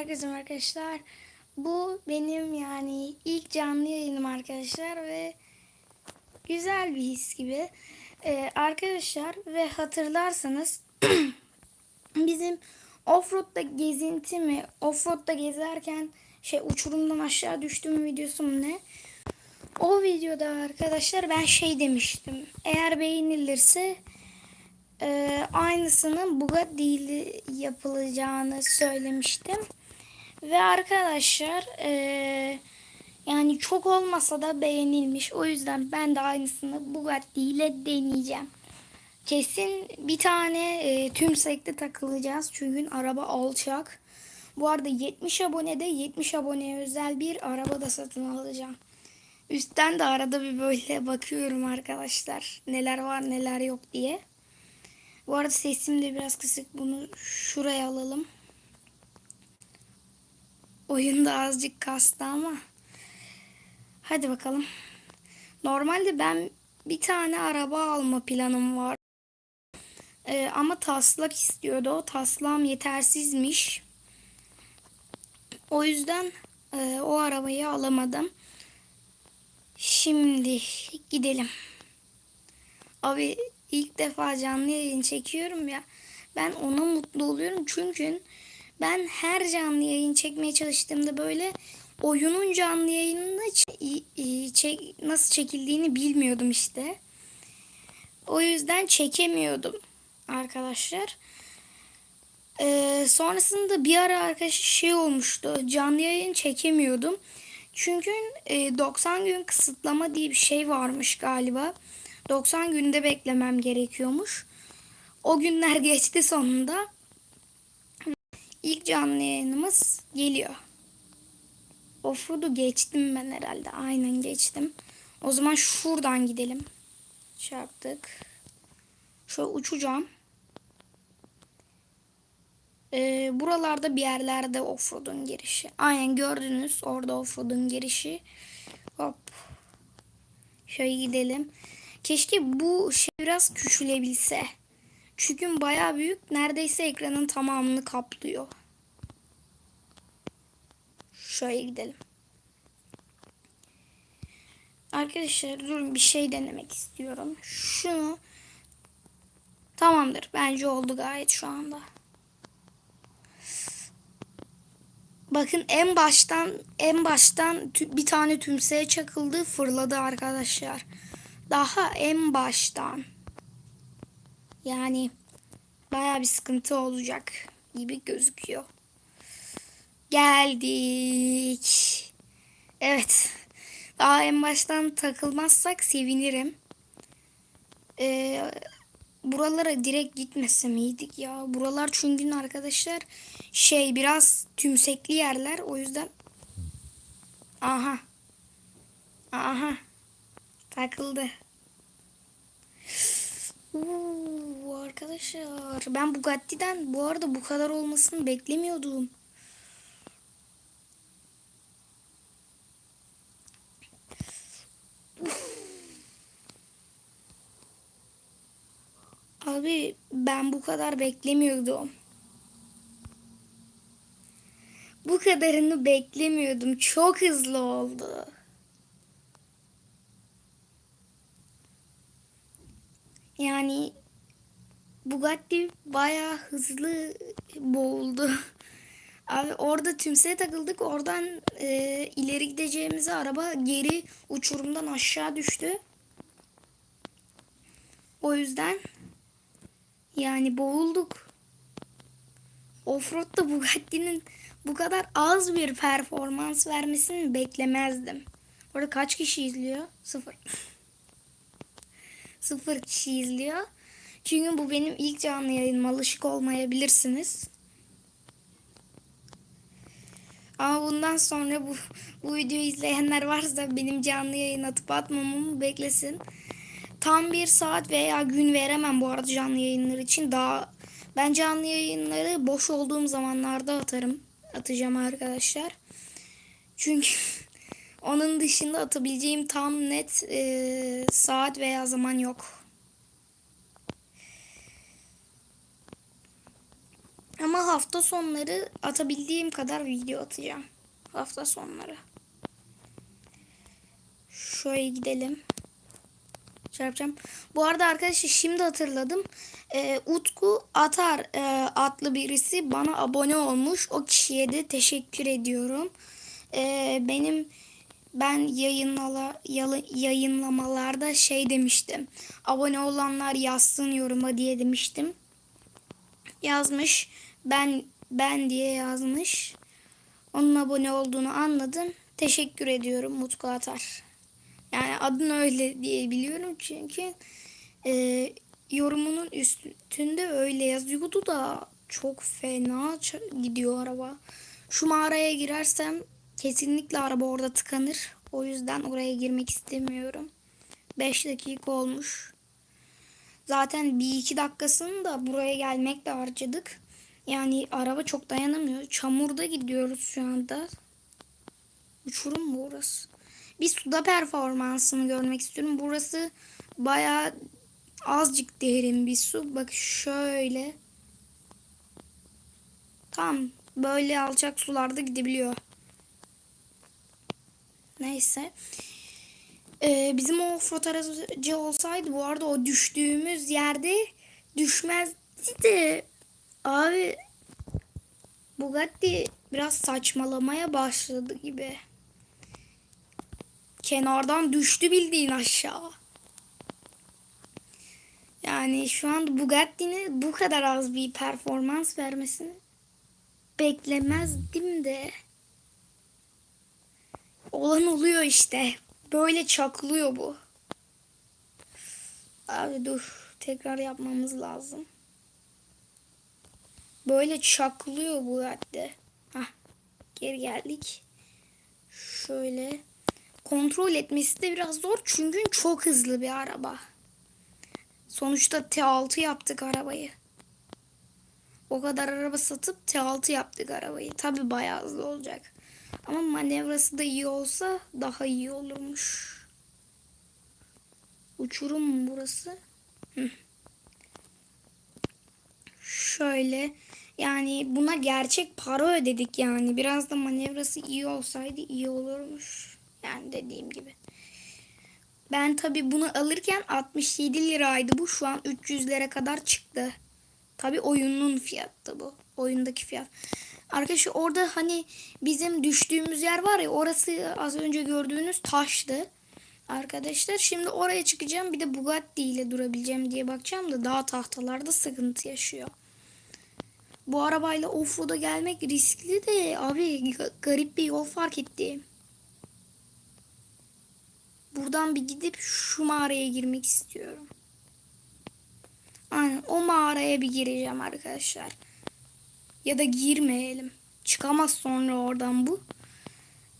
Herkese arkadaşlar. Bu benim yani ilk canlı yayınım arkadaşlar ve güzel bir his gibi. Ee, arkadaşlar ve hatırlarsanız bizim offroad'da gezinti mi, offroad'da gezerken şey uçurumdan aşağı düştüğüm videosu mu ne? O videoda arkadaşlar ben şey demiştim. Eğer beğenilirse e, aynısının Bugatti ile yapılacağını söylemiştim. Ve arkadaşlar e, yani çok olmasa da beğenilmiş. O yüzden ben de aynısını Bugatti ile deneyeceğim. Kesin bir tane e, tümsekte takılacağız. Çünkü araba alçak. Bu arada 70 abonede 70 aboneye özel bir araba da satın alacağım. Üstten de arada bir böyle bakıyorum arkadaşlar. Neler var neler yok diye. Bu arada sesim de biraz kısık. Bunu şuraya alalım. Oyunda azıcık kastı ama. Hadi bakalım. Normalde ben bir tane araba alma planım var. Ee, ama taslak istiyordu. O taslağım yetersizmiş. O yüzden e, o arabayı alamadım. Şimdi gidelim. Abi ilk defa canlı yayın çekiyorum ya. Ben ona mutlu oluyorum çünkü ben her canlı yayın çekmeye çalıştığımda böyle oyunun canlı yayınında nasıl çekildiğini bilmiyordum işte. O yüzden çekemiyordum arkadaşlar. Ee, sonrasında bir ara arkadaş şey olmuştu. Canlı yayın çekemiyordum. Çünkü e, 90 gün kısıtlama diye bir şey varmış galiba. 90 günde beklemem gerekiyormuş. O günler geçti sonunda. İlk canlı yayınımız geliyor. Offroad'u geçtim ben herhalde. Aynen geçtim. O zaman şuradan gidelim. Çarptık. Şöyle uçacağım. Ee, buralarda bir yerlerde offroad'un girişi. Aynen gördünüz orada offroad'un girişi. Hop. Şöyle gidelim. Keşke bu şey biraz küçülebilse. Çünkü baya büyük. Neredeyse ekranın tamamını kaplıyor. Şöyle gidelim. Arkadaşlar durun bir şey denemek istiyorum. Şunu tamamdır. Bence oldu gayet şu anda. Bakın en baştan en baştan bir tane tümseye çakıldı fırladı arkadaşlar. Daha en baştan. Yani baya bir sıkıntı olacak gibi gözüküyor. Geldik. Evet. Daha en baştan takılmazsak sevinirim. Ee, buralara direkt gitmese miydik ya? Buralar çünkü arkadaşlar şey biraz tümsekli yerler. O yüzden aha aha takıldı. Uuu arkadaşlar ben Bugatti'den bu arada bu kadar olmasını beklemiyordum. Abi ben bu kadar beklemiyordum. Bu kadarını beklemiyordum. Çok hızlı oldu. Yani Bugatti bayağı hızlı boğuldu. Abi orada tümseye takıldık. Oradan e, ileri gideceğimizi araba geri uçurumdan aşağı düştü. O yüzden yani boğulduk. Offroad'da Bugatti'nin bu kadar az bir performans vermesini beklemezdim. Orada kaç kişi izliyor? Sıfır. Sıfır kişi izliyor. Çünkü bu benim ilk canlı yayınım. Alışık olmayabilirsiniz. Ama bundan sonra bu, bu videoyu izleyenler varsa benim canlı yayın atıp atmamamı beklesin. Tam bir saat veya gün veremem bu arada canlı yayınlar için. Daha ben canlı yayınları boş olduğum zamanlarda atarım. Atacağım arkadaşlar. Çünkü onun dışında atabileceğim tam net e, saat veya zaman yok. Ama hafta sonları atabildiğim kadar video atacağım. Hafta sonları. Şöyle gidelim. Yapacağım. Bu arada arkadaşlar şimdi hatırladım. Ee, Utku Atar e, adlı birisi bana abone olmuş. O kişiye de teşekkür ediyorum. Ee, benim ben yayınlala, yayınlamalarda şey demiştim. Abone olanlar yazsın yoruma diye demiştim. Yazmış. Ben ben diye yazmış. Onun abone olduğunu anladım. Teşekkür ediyorum Utku Atar. Yani adın öyle diye biliyorum çünkü e, yorumunun üstünde öyle yazıyordu da çok fena gidiyor araba. Şu mağaraya girersem kesinlikle araba orada tıkanır. O yüzden oraya girmek istemiyorum. 5 dakika olmuş. Zaten bir iki dakikasını da buraya gelmekle harcadık. Yani araba çok dayanamıyor. Çamurda gidiyoruz şu anda. Uçurum mu burası? Bir suda performansını görmek istiyorum. Burası bayağı azıcık derin bir su. Bak şöyle. Tam böyle alçak sularda gidebiliyor. Neyse. Ee, bizim o fotoğrafçı olsaydı bu arada o düştüğümüz yerde düşmezdi de abi Bugatti biraz saçmalamaya başladı gibi. Kenardan düştü bildiğin aşağı. Yani şu an Bugatti'nin bu kadar az bir performans vermesini beklemezdim de. Olan oluyor işte. Böyle çaklıyor bu. Abi dur. Tekrar yapmamız lazım. Böyle çaklıyor bu hatta. Hah. Geri geldik. Şöyle. Kontrol etmesi de biraz zor. Çünkü çok hızlı bir araba. Sonuçta T6 yaptık arabayı. O kadar araba satıp T6 yaptık arabayı. Tabi bayağı hızlı olacak. Ama manevrası da iyi olsa daha iyi olurmuş. Uçurum mu burası? Şöyle yani buna gerçek para ödedik yani. Biraz da manevrası iyi olsaydı iyi olurmuş. Yani dediğim gibi. Ben tabi bunu alırken 67 liraydı bu. Şu an 300'lere kadar çıktı. Tabi oyunun fiyatı bu. Oyundaki fiyat. Arkadaşlar orada hani bizim düştüğümüz yer var ya orası az önce gördüğünüz taştı. Arkadaşlar şimdi oraya çıkacağım bir de Bugatti ile durabileceğim diye bakacağım da daha tahtalarda sıkıntı yaşıyor. Bu arabayla offroad'a gelmek riskli de abi garip bir yol fark ettim. Buradan bir gidip şu mağaraya girmek istiyorum. Aynen o mağaraya bir gireceğim arkadaşlar. Ya da girmeyelim. Çıkamaz sonra oradan bu.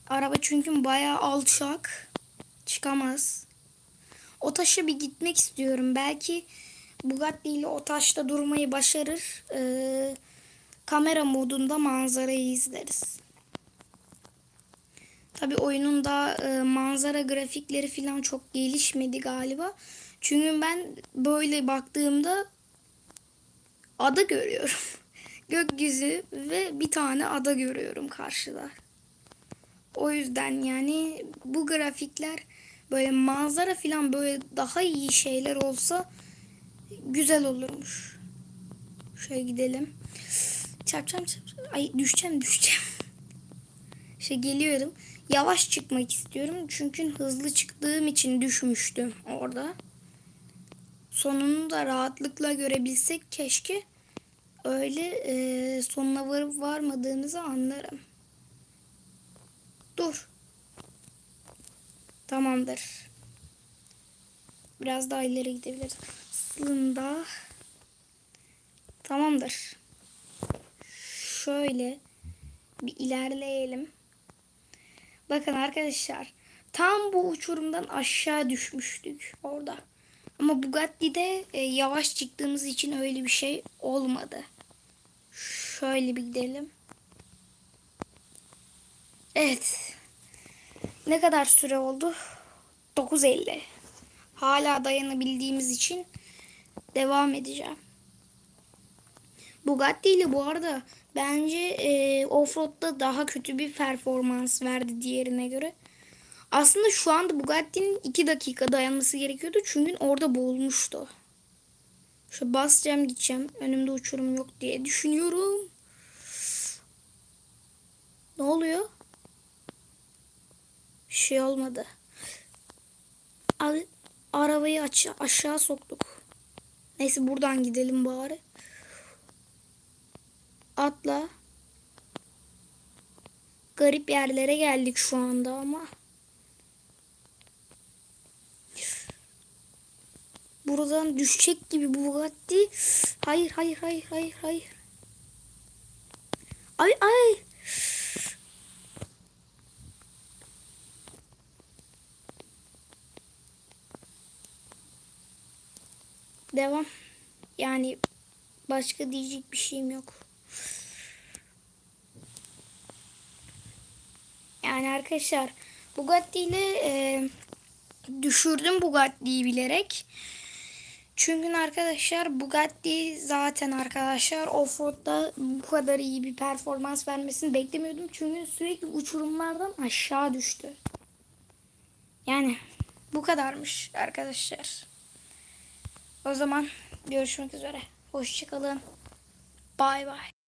Araba çünkü bayağı alçak. Çıkamaz. O taşa bir gitmek istiyorum. Belki Bugatti ile o taşta durmayı başarır. Ee, kamera modunda manzarayı izleriz. Tabi oyunun da e, manzara grafikleri falan çok gelişmedi galiba. Çünkü ben böyle baktığımda ada görüyorum. Gökyüzü ve bir tane ada görüyorum karşıda. O yüzden yani bu grafikler böyle manzara falan böyle daha iyi şeyler olsa güzel olurmuş. Şöyle gidelim. Çarpacağım çarpacağım. Ay düşeceğim düşeceğim. Şey geliyorum. Yavaş çıkmak istiyorum. Çünkü hızlı çıktığım için düşmüştüm orada. Sonunu da rahatlıkla görebilsek keşke. Öyle e, sonuna varıp varmadığımızı anlarım. Dur. Tamamdır. Biraz daha ileri gidebiliriz. Aslında tamamdır. Şöyle bir ilerleyelim. Bakın arkadaşlar tam bu uçurumdan aşağı düşmüştük orada. Ama Bugatti'de e, yavaş çıktığımız için öyle bir şey olmadı. Şöyle bir gidelim. Evet. Ne kadar süre oldu? 9.50. Hala dayanabildiğimiz için devam edeceğim. Bugatti ile bu arada bence e, offroad'da daha kötü bir performans verdi diğerine göre. Aslında şu anda Bugatti'nin 2 dakika dayanması gerekiyordu çünkü orada boğulmuştu. Şu basacağım gideceğim. Önümde uçurum yok diye düşünüyorum. Ne oluyor? Şey olmadı. Arabayı aç aşağı soktuk. Neyse buradan gidelim bari. Atla. Garip yerlere geldik şu anda ama. Buradan düşecek gibi bu Bugatti. Hayır hayır hayır hayır hayır. Ay ay. Devam. Yani başka diyecek bir şeyim yok. Yani arkadaşlar Bugatti ile e, düşürdüm Bugatti'yi bilerek. Çünkü arkadaşlar Bugatti zaten arkadaşlar offroad'da bu kadar iyi bir performans vermesini beklemiyordum. Çünkü sürekli uçurumlardan aşağı düştü. Yani bu kadarmış arkadaşlar. O zaman görüşmek üzere. Hoşçakalın. Bay bay.